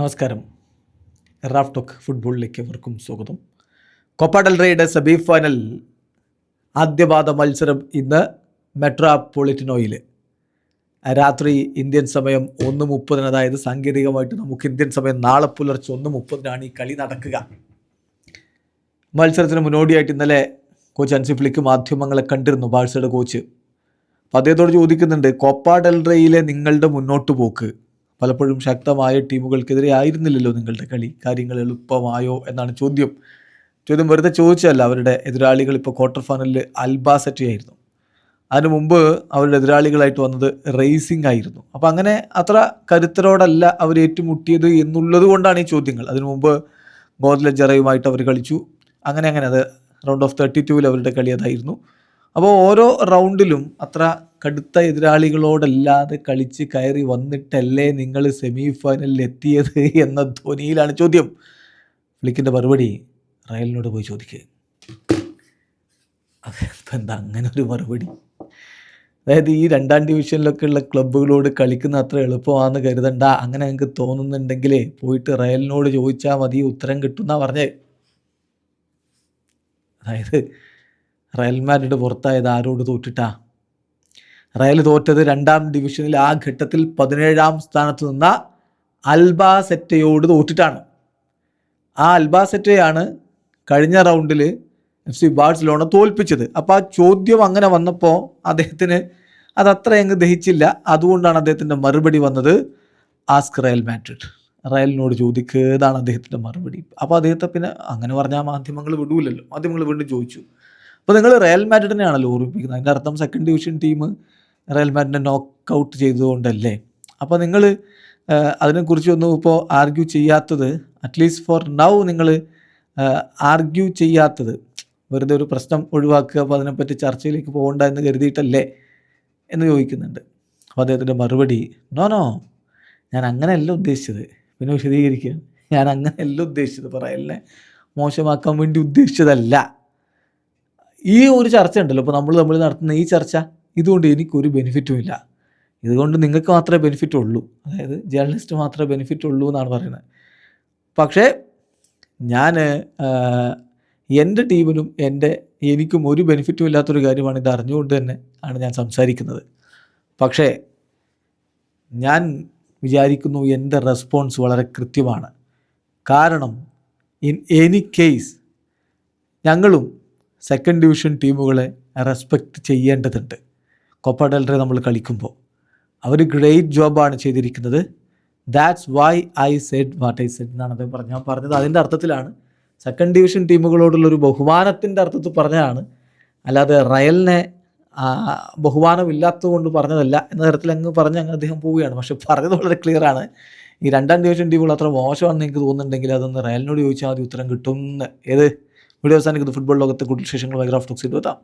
നമസ്കാരം. Raf talk ഫുട്ബോളിലേക്ക് അവർക്കും സ്വാഗതം. കൊപ്പ ഡെൽറയുടെ സെമി ഫൈനൽ ആദ്യപാദ മത്സരം ഇന്ന് മെട്രോപൊളിറ്റനോയിൽ രാത്രി ഇന്ത്യൻ സമയം ഒന്ന് മുപ്പതിന് അതായത് സാങ്കേതികമായിട്ട് നമുക്ക് ഇന്ത്യൻ സമയം നാളെ പുലർച്ചെ ഒന്ന് മുപ്പതിനാണ് ഈ കളി നടക്കുക. മത്സരത്തിന് മുന്നോടിയായിട്ട് ഇന്നലെ കോച്ച് അൻസി ഫ്ലിക്ക് മാധ്യമങ്ങളെ കണ്ടിരുന്നു ബാഴ്സയുടെ കോച്ച്. അപ്പോൾ അദ്ദേഹത്തോട് ചോദിക്കുന്നുണ്ട് കോപ്പ നിങ്ങളുടെ മുന്നോട്ട് പോക്ക് പലപ്പോഴും ശക്തമായ ടീമുകൾക്കെതിരെ ആയിരുന്നില്ലല്ലോ നിങ്ങളുടെ കളി. കാര്യങ്ങൾ എളുപ്പമായോ എന്നാണ് ചോദ്യം. ചോദ്യം വെറുതെ ചോദിച്ചല്ല അവരുടെ എതിരാളികൾ ഇപ്പോൾ ക്വാർട്ടർ ഫൈനലിൽ അൽബാസറ്റി ആയിരുന്നു. അതിനു മുമ്പ് അവരുടെ എതിരാളികളായിട്ട് വന്നത് റേസിംഗ് ആയിരുന്നു. അപ്പോൾ അങ്ങനെ അത്ര കരുത്തരോടല്ല അവർ ഏറ്റുമുട്ടിയത് എന്നുള്ളത് കൊണ്ടാണ് ഈ ചോദ്യങ്ങൾ. അതിനു മുമ്പ് ഗോദ്ല ജറയുമായിട്ട് അവർ കളിച്ചു. അങ്ങനെ അങ്ങനെ അത് റൗണ്ട് ഓഫ് തേർട്ടി ടൂവിൽ അവരുടെ കളി അതായിരുന്നു. അപ്പോൾ ഓരോ റൗണ്ടിലും അത്ര കടുത്ത എതിരാളികളോടല്ലാതെ കളിച്ച് കയറി വന്നിട്ടല്ലേ നിങ്ങൾ സെമി ഫൈനലിൽ എത്തിയത് എന്ന ധ്വനിയിലാണ് ചോദ്യം. ഫ്ലിക്കിന്റെ മറുപടി റയലിനോട് പോയി ചോദിക്കുക അതിപ്പോൾ എന്താ അങ്ങനെ ഒരു മറുപടി? അതായത് ഈ രണ്ടാം ഡിവിഷനിലൊക്കെ ഉള്ള ക്ലബ്ബുകളോട് കളിക്കുന്ന അത്ര എളുപ്പമാണെന്ന് കരുതണ്ട. അങ്ങനെ നിങ്ങൾക്ക് തോന്നുന്നുണ്ടെങ്കിൽ പോയിട്ട് റയലിനോട് ചോദിച്ചാൽ മതി ഉത്തരം കിട്ടുന്ന പറഞ്ഞേ. അതായത് റയൽ മാഡ്രിഡ് പുറത്തായത് ആരോട് തോറ്റിട്ടാ? റയൽ തോറ്റത് രണ്ടാം ഡിവിഷനിൽ ആ ഘട്ടത്തിൽ പതിനേഴാം സ്ഥാനത്ത് നിന്ന അൽബാസെറ്റയോട് തോറ്റിട്ടാണ്. ആ അൽബാസെറ്റയാണ് കഴിഞ്ഞ റൗണ്ടിൽ എഫ് സി ബാഴ്സലോണ തോൽപ്പിച്ചത്. അപ്പോൾ ആ ചോദ്യം അങ്ങനെ വന്നപ്പോൾ അദ്ദേഹത്തിന് അതത്ര അങ്ങ് ദഹിച്ചില്ല. അതുകൊണ്ടാണ് അദ്ദേഹത്തിന്റെ മറുപടി വന്നത് ആസ്ക് റയൽ മാഡ്രിഡ്. റയലിനോട് ചോദിക്കുന്നതാണ് അദ്ദേഹത്തിന്റെ മറുപടി? അപ്പോൾ അദ്ദേഹത്തെ പിന്നെ അങ്ങനെ പറഞ്ഞാൽ മാധ്യമങ്ങൾ വിടൂലല്ലോ. മാധ്യമങ്ങൾ വീണ്ടും ചോദിച്ചു. അപ്പോൾ നിങ്ങൾ റയൽ മാഡ്രിഡിനെയാണല്ലോ ഓർമ്മിപ്പിക്കുന്നത്. അതിന്റെ അർത്ഥം സെക്കൻഡ് ഡിവിഷൻ ടീം റയൽ മാഡ്രിഡിനെ നോക്ക് ഔട്ട് ചെയ്തതുകൊണ്ടല്ലേ അപ്പോൾ നിങ്ങൾ അതിനെക്കുറിച്ചൊന്നും ഇപ്പോൾ ആർഗ്യൂ ചെയ്യാത്തത് അറ്റ്ലീസ്റ്റ് ഫോർ നൗ നിങ്ങൾ ആർഗ്യൂ ചെയ്യാത്തത്. വെറുതെ ഒരു പ്രശ്നം ഒഴിവാക്കുക അപ്പോൾ അതിനെപ്പറ്റി ചർച്ചയിലേക്ക് പോകണ്ട എന്ന് കരുതിയിട്ടല്ലേ എന്ന് ചോദിക്കുന്നുണ്ട്. അപ്പോൾ അദ്ദേഹത്തിന്റെ മറുപടി നോ നോ ഞാൻ അങ്ങനെയല്ല ഉദ്ദേശിച്ചത്. പിന്നെ വിശദീകരിക്കുകയാണ് ഞാൻ അങ്ങനെയല്ല ഉദ്ദേശിച്ചത്. പറയലിനെ മോശമാക്കാൻ വേണ്ടി ഉദ്ദേശിച്ചതല്ല. ഈ ഒരു ചർച്ച ഉണ്ടല്ലോ ഇപ്പോൾ നമ്മൾ തമ്മിൽ നടത്തുന്ന ഈ ചർച്ച ഇതുകൊണ്ട് എനിക്കൊരു ബെനിഫിറ്റും ഇല്ല. ഇതുകൊണ്ട് നിങ്ങൾക്ക് മാത്രമേ ബെനിഫിറ്റ് ഉള്ളൂ. അതായത് ജേർണലിസ്റ്റ് മാത്രമേ ബെനിഫിറ്റ് ഉള്ളൂ എന്നാണ് പറയുന്നത്. പക്ഷേ ഞാൻ എന്റെ ടീമിനും എന്റെ എനിക്കും ഒരു ബെനിഫിറ്റും ഇല്ലാത്തൊരു കാര്യമാണ് ഇത് അറിഞ്ഞുകൊണ്ട് തന്നെ ആണ് ഞാൻ സംസാരിക്കുന്നത്. പക്ഷേ ഞാൻ വിചാരിക്കുന്നു എന്റെ റെസ്പോൺസ് വളരെ കൃത്യമാണ്. കാരണം ഇൻ എനി കേസ് ഞങ്ങളും സെക്കൻഡ് ഡിവിഷൻ ടീമുകളെ റെസ്പെക്ട് ചെയ്യേണ്ടതുണ്ട്. കൊപ്പ ഡെൽറെ നമ്മൾ കളിക്കുമ്പോൾ. അവർ ഗ്രേറ്റ് ജോബാണ് ചെയ്തിരിക്കുന്നത്. That's why I said what I said എന്നാണ് അദ്ദേഹം പറഞ്ഞത്. ഞാൻ പറഞ്ഞത് അതിന്റെ അർത്ഥത്തിലാണ്. സെക്കൻഡ് ഡിവിഷൻ ടീമുകളോടുള്ള ഒരു ബഹുമാനത്തിന്റെ അർത്ഥത്തിൽ പറഞ്ഞതാണ്. അല്ലാതെ റയലിനെ ആ, ബഹുമാനമില്ലാത്തത് കൊണ്ട് പറഞ്ഞതല്ല എന്ന തരത്തിൽ അങ്ങ് പറഞ്ഞ് അങ്ങ് അദ്ദേഹം പോവുകയാണ്. പക്ഷെ പറഞ്ഞത് വളരെ ക്ലിയറാണ് ഈ രണ്ടാം ഡിവിഷൻ ടീമുകൾ അത്ര മോശമാണെന്ന് എനിക്ക് തോന്നുന്നുണ്ടെങ്കിൽ അതൊന്ന് റയലിനോട് ചോദിച്ചാൽ മതി ഉത്തരം കിട്ടും ഏത്? വീഡിയോ അവസാനിക്കുന്നത് ഫുട്ബോൾ ലോകത്തെ കൂടുതൽ വിശേഷങ്ങൾ ഗ്രാഫ് ടോക്സ് എത്താം